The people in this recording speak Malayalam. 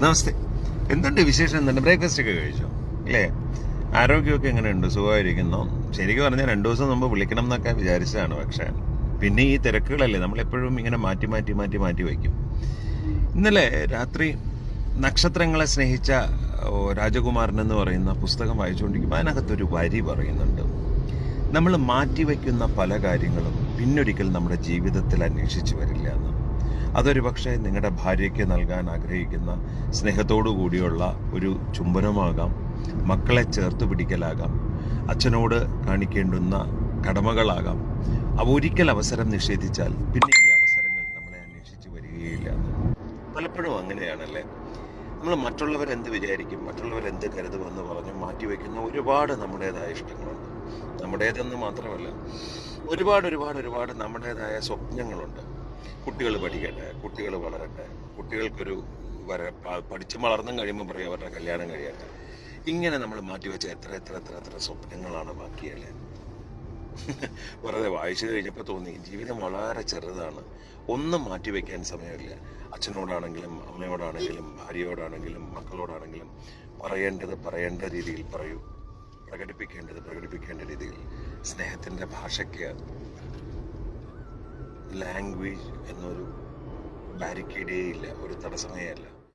നമസ്തേ. എന്തുണ്ട് വിശേഷം? എന്തുണ്ട്? ബ്രേക്ക്ഫാസ്റ്റ് ഒക്കെ കഴിച്ചോ? അല്ലേ ആരോഗ്യമൊക്കെ എങ്ങനെയുണ്ട്? സുഖമായിരിക്കുന്നു? ശരിക്കും പറഞ്ഞാൽ രണ്ടു ദിവസം മുമ്പ് വിളിക്കണം എന്നൊക്കെ വിചാരിച്ചതാണ് പക്ഷേ പിന്നെ ഈ തിരക്കുകളല്ലേ? നമ്മളെപ്പോഴും ഇങ്ങനെ മാറ്റി മാറ്റി മാറ്റി മാറ്റി വയ്ക്കും. ഇന്നലെ രാത്രി നക്ഷത്രങ്ങളെ സ്നേഹിച്ച രാജകുമാരൻ എന്ന് പറയുന്ന പുസ്തകം വായിച്ചുകൊണ്ടിരിക്കുമ്പോൾ അതിനകത്തൊരു വരി പറയുന്നുണ്ട്. നമ്മൾ മാറ്റിവെക്കുന്ന പല കാര്യങ്ങളും പിന്നൊരിക്കൽ നമ്മുടെ ജീവിതത്തിൽ അന്വേഷിച്ചു വരില്ല എന്ന്. അതൊരു പക്ഷേ നിങ്ങളുടെ ഭാര്യയ്ക്ക് നൽകാൻ ആഗ്രഹിക്കുന്ന സ്നേഹത്തോടു കൂടിയുള്ള ഒരു ചുംബനമാകാം മക്കളെ ചേർത്ത് പിടിക്കലാകാം അച്ഛനോട് കാണിക്കേണ്ടുന്ന കടമകളാകാം. അവ ഒരിക്കൽ അവസരം നിഷേധിച്ചാൽ പിന്നെ ഈ അവസരങ്ങൾ നമ്മളെ അന്വേഷിച്ച് വരികയില്ല. പലപ്പോഴും അങ്ങനെയാണല്ലേ? നമ്മൾ മറ്റുള്ളവരെന്ത് വിചാരിക്കും മറ്റുള്ളവരെന്ത് കരുതുമെന്ന് പറഞ്ഞ് മാറ്റിവെക്കുന്ന ഒരുപാട് നമ്മുടേതായ ഇഷ്ടങ്ങളുണ്ട്. നമ്മുടേതെന്ന് മാത്രമല്ല ഒരുപാട് ഒരുപാട് ഒരുപാട് നമ്മുടേതായ സ്വപ്നങ്ങളുണ്ട്. കുട്ടികൾ പഠിക്കട്ടെ കുട്ടികൾ വളരട്ടെ കുട്ടികൾക്കൊരു വര പഠിച്ചും വളർന്നും കഴിയുമ്പോൾ പറയും അവരുടെ കല്യാണം കഴിയട്ടെ. ഇങ്ങനെ നമ്മൾ മാറ്റി വെച്ച എത്ര എത്ര എത്ര എത്ര സ്വപ്നങ്ങളാണ് ബാക്കിയല്ലേ? വെറുതെ വായിച്ചു കഴിഞ്ഞപ്പോൾ തോന്നി ജീവിതം വളരെ ചെറുതാണ്. ഒന്നും മാറ്റിവെക്കാൻ സമയമില്ല. അച്ഛനോടാണെങ്കിലും അമ്മയോടാണെങ്കിലും ഭാര്യയോടാണെങ്കിലും മക്കളോടാണെങ്കിലും പറയേണ്ടത് പറയേണ്ട രീതിയിൽ പറയൂ. പ്രകടിപ്പിക്കേണ്ടത് പ്രകടിപ്പിക്കേണ്ട രീതിയിൽ. സ്നേഹത്തിന്റെ ഭാഷയ്ക്ക് ലാംഗ്വേജ് എന്നൊരു ബാരിക്കേഡേ ഇല്ല ഒരു തടസ്സമേ അല്ല.